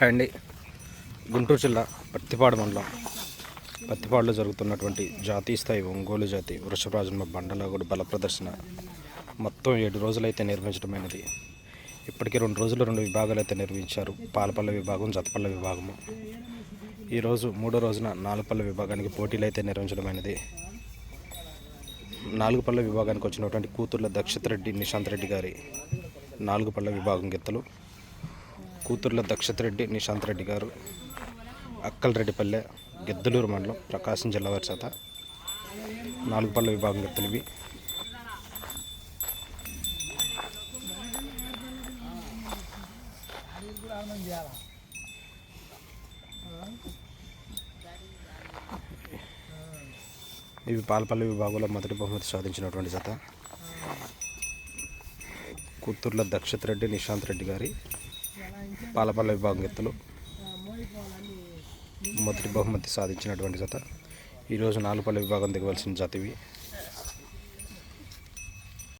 Handy. అండి గుంటూరు జిల్లా పత్తిపాడు మండలం. పత్తిపాడులో జరుగుతున్నటువంటి జాతీయ స్థాయి ఒంగోలు జాతి వృషభరాజన్మ బండలాగుడు బల ప్రదర్శన మొత్తం ఏడు రోజులైతే నిర్మించడమైనది ఇప్పటికీ రెండు రోజులు రెండు విభాగాలు అయితే నిర్మించారు పాలపల్ల విభాగం జతపల్ల విభాగము. ఈరోజు మూడో రోజున నాలుగుపల్ల విభాగానికి పోటీలు అయితే నిర్వహించడమైనది. నాలుగు విభాగానికి వచ్చినటువంటి కూతుర్ల దక్షిత్ రెడ్డి నిశాంత్ రెడ్డి గారి నాలుగు పళ్ళ విభాగం గెత్తలు. కూతుర్ల దక్షత్ రెడ్డి నిశాంత్ రెడ్డి గారు అక్కలరెడ్డిపల్లె గెద్దలూరు మండలం ప్రకాశం జిల్లా వారి చేత నాలుగు పళ్ళ విభాగం గెత్తలివి ఇవి పాలపల్లి విభాగంలో మొదటి బహుమతి సాధించినటువంటి జత. కూతుర్ల దక్షత్ రెడ్డి నిశాంత్ రెడ్డి గారి పాలపల్లె విభాగం ఎత్తులు. మొదటి బహుమతి సాధించినటువంటి జత. ఈరోజు నాలుగుపల్లి విభాగం దిగవలసిన జాతివి